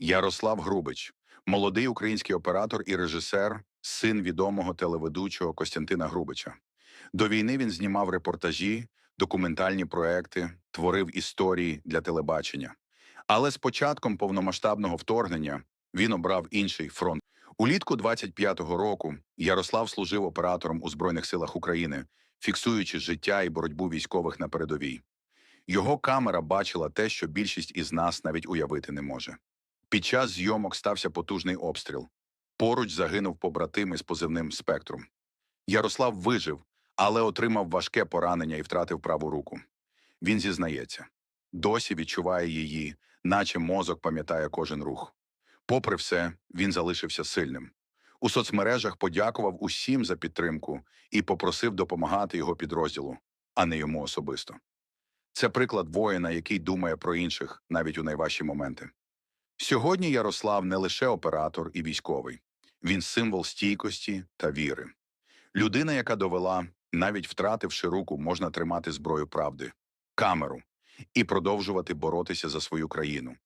Ярослав Грубич, молодий український оператор і режисер, син відомого телеведучого Костянтина Грубича. До війни він знімав репортажі, документальні проекти, творив історії для телебачення. Але з початком повномасштабного вторгнення він обрав інший фронт. Улітку 25-го року Ярослав служив оператором у Збройних силах України, фіксуючи життя і боротьбу військових на передовій. Його камера бачила те, що більшість із нас навіть уявити не може. Під час зйомок стався потужний обстріл. Поруч загинув побратим із позивним спектрум. Ярослав вижив, але отримав важке поранення і втратив праву руку. Він зізнається, досі відчуває її, наче мозок пам'ятає кожен рух. Попри все, він залишився сильним. У соцмережах подякував усім за підтримку і попросив допомагати його підрозділу, а не йому особисто. Це приклад воїна, який думає про інших навіть у найважчі моменти. Сьогодні Ярослав не лише оператор і військовий, він символ стійкості та віри. Людина, яка довела, навіть втративши руку, можна тримати зброю правди, камеру і продовжувати боротися за свою країну,